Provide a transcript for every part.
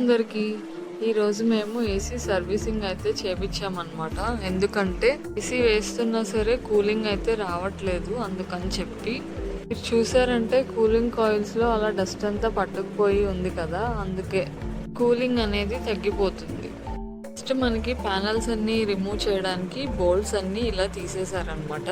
అందరికి ఈరోజు మేము ఏసీ సర్వీసింగ్ అయితే చేపించామన్నమాట. ఎందుకంటే ఏసీ వేస్తున్నా సరే కూలింగ్ అయితే రావట్లేదు అందుకని చెప్పి. మీరు చూసారంటే కూలింగ్ కాయిల్స్లో అలా డస్ట్ అంతా పట్టుకుపోయి ఉంది కదా అందుకే కూలింగ్ అనేది తగ్గిపోతుంది. ఫస్ట్ మనకి ప్యానల్స్ అన్ని రిమూవ్ చేయడానికి బోల్ట్స్ అన్ని ఇలా తీసేశారనమాట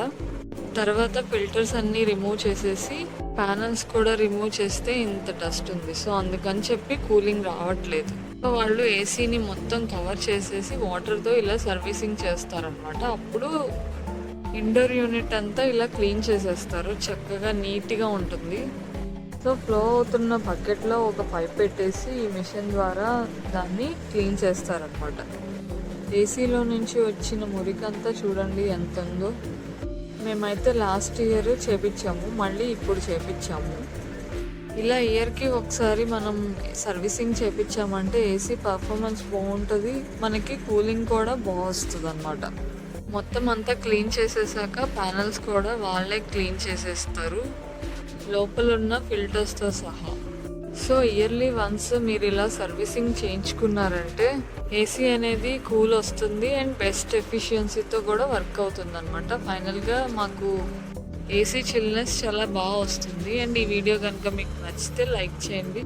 తర్వాత ఫిల్టర్స్ అన్ని రిమూవ్ చేసేసి ప్యానల్స్ కూడా రిమూవ్ చేస్తే ఇంత డస్ట్ ఉంది. సో అందుకని చెప్పి కూలింగ్ రావట్లేదు. సో వాళ్ళు ఏసీని మొత్తం కవర్ చేసేసి వాటర్తో ఇలా సర్వీసింగ్ చేస్తారనమాట అప్పుడు ఇండోర్ యూనిట్ అంతా ఇలా క్లీన్ చేసేస్తారు. చక్కగా నీట్గా ఉంటుంది. సో ఫ్లో అవుతున్న బకెట్లో ఒక పైప్ పెట్టేసి ఈ మిషన్ ద్వారా దాన్ని క్లీన్ చేస్తారనమాట ఏసీలో నుంచి వచ్చిన మురికంతా చూడండి ఎంత ఉందో మేమైతే లాస్ట్ ఇయర్ చేపించాము మళ్ళీ ఇప్పుడు చేపించాము. ఇలా ఇయర్కి ఒకసారి మనం సర్వీసింగ్ చేపించామంటే ఏసీ పర్ఫార్మెన్స్ బాగుంటుంది మనకి కూలింగ్ కూడా బాగా అనమాట మొత్తం అంతా క్లీన్ చేసేసాక ప్యానల్స్ కూడా వాళ్ళే క్లీన్ చేసేస్తారు. లోపల ఉన్న ఫిల్టర్స్తో సహా. సో ఇయర్లీ వన్స్ మీరు ఇలా సర్వీసింగ్ చేయించుకున్నారంటే ఏసీ అనేది కూల్ వస్తుంది అండ్ బెస్ట్ ఎఫిషియన్సీతో కూడా వర్క్ అవుతుంది అనమాట ఫైనల్గా మాకు ఏసీ చిల్నెస్ చాలా బాగా వస్తుంది అండ్ ఈ వీడియో కనుక మీకు నచ్చితే లైక్ చేయండి.